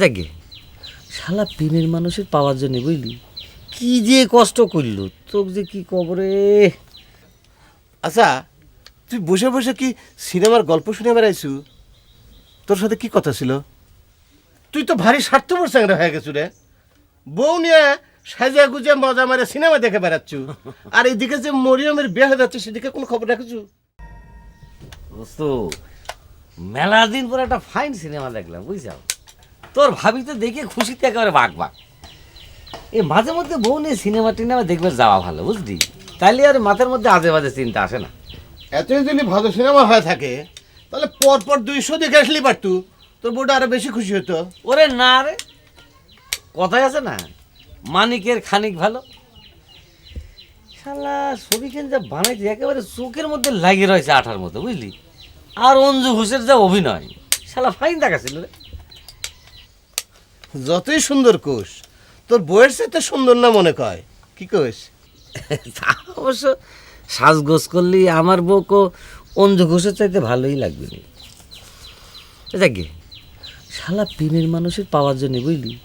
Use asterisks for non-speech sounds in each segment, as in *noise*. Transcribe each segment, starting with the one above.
দেখে শালা পিনের মানুষের পাওয়ার জন্য বুঝলি? কি যে কষ্ট করল তোকে যে কি কবরে আচ্ছা তুই বসে বসে কি সিনেমার গল্প শুনে বেড়াইছু? তোর সাথে কি কথা ছিল? তুই তো ভারী স্বার্থপর চ্যাংরা হয়ে গেছু রে। বউ নিয়ে সাজিয়া গুজিয়া মজা মারে সিনেমা দেখে বেড়াচ্ছু। *laughs* আর এইদিকে যে মরিয়মের বিয়ে হয়ে যাচ্ছে সেদিকে কোনো খবর রাখছু? দোস্ত মেলা দিন পরে একটা ফাইন সিনেমা দেখলাম বুঝছাও? তোর ভাবি তো দেখে খুশিতে একেবারে বাঘ বাঘ। এ মাঝে মধ্যে বউ নিয়ে সিনেমা টিনেমা দেখবে যাওয়া ভালো বুঝলি? তাইলে আর মাথার মধ্যে আজে বাজে চিন্তা আসে না। এতই যদি ভালো সিনেমা হয়ে থাকে তাহলে পর পর দুইশো দেখে আসলি পারতু। তোর বউটা আরও বেশি খুশি হতো। ওরে না রে কথাই আছে না মানিকের খানিক ভালো। শালা ছবিখান যা বানাইছে একেবারে চোখের মধ্যে লাগিয়ে রয়েছে আঠার মতো বুঝলি? আর অঞ্জু ঘোষের যা অভিনয় শালা ফাইন দেখাছিল রে। যতই সুন্দর কোষ তোর বউয়ের সাথে সুন্দর না মনে কয়? কি কোষ *laughs* তা অবশ্য সাজগোজ করলি আমার বউকে অঞ্জু ঘোষের চাইতে ভালোই লাগবে রে। দেখে শালা পিনের মানুষের পাওয়ার জন্য বুঝলি?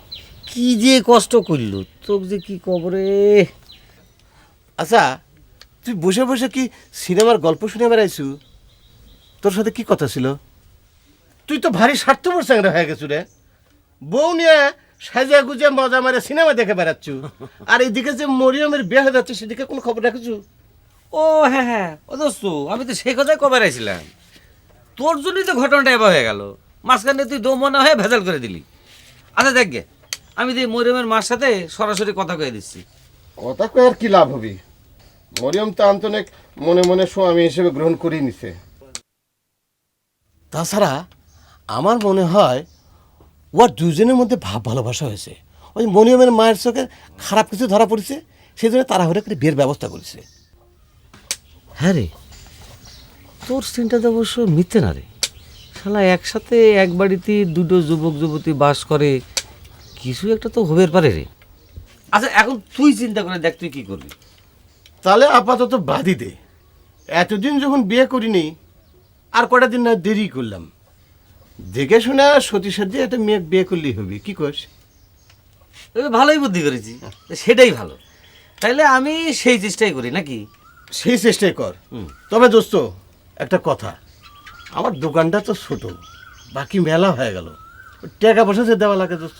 কি যে কষ্ট করল তোকে যে কি কবরে আচ্ছা তুই বসে বসে কি সিনেমার গল্প শুনে বেড়াইছু? তোর সাথে কি কথা ছিল? তুই তো ভারী স্বার্থপর চ্যাংরা হয়ে গেছু রে। বউ নিয়ে সাজিয়া গুজিয়া মজা মারে সিনেমা দেখে বেড়াচ্ছু। আর এইদিকে যে মরিয়মের বিয়ে হয়ে যাচ্ছে সেদিকে কোনো খবর রাখছু? ও হ্যাঁ হ্যাঁ ও দোস্ত আমি তো সেই কথাই কবে রাইছিলাম। তোর জন্যই তো ঘটনাটা এবার হয়ে গেল। মাঝখানে তুই দো মনে হয়ে ভেজাল করে দিলি। আচ্ছা দেখ গে, আমি তো মরিয়মের মার সাথে সরাসরি কথা কয়ে দিচ্ছি। কথা কয়ে আর কি লাভ হবে? মরিয়ম তো আন্তনিক মনে মনে স্বামী হিসেবে গ্রহণ করেই নিছে। তাছাড়া আমার মনে হয় ওর দুজনের মধ্যে ভাব ভালোবাসা হয়েছে। ওই মরিয়মের মায়ের চোখে খারাপ কিছু ধরা পড়েছে সেই জন্য তারা হলে বিয়ের ব্যবস্থা করেছে। হ্যাঁ রে তোর সিনটা তো অবশ্য মিথ্যে না রে। শালা একসাথে এক বাড়িতে দুটো যুবক যুবতী বাস করে কিছু একটা তো হবের পারে রে। আচ্ছা এখন তুই চিন্তা করে দেখ তুই কি করবি? তাহলে আপাতত বাদই দে। এতদিন যখন বিয়ে করিনি আর কটা দিন না দেরি করলাম। দেখে শুনে সতীশের দিয়ে একটা মেয়ে বিয়ে করলেই হবে কি কস? ভালোই বুদ্ধি করেছি সেটাই ভালো। তাইলে আমি সেই চেষ্টাই করি নাকি? সেই চেষ্টাই কর। তবে দোস্ত একটা কথা আমার দোকানটা তো ছোট বাকি মেলা হয়ে গেল। টাকা পয়সা যে দেওয়া লাগে দোস্ত।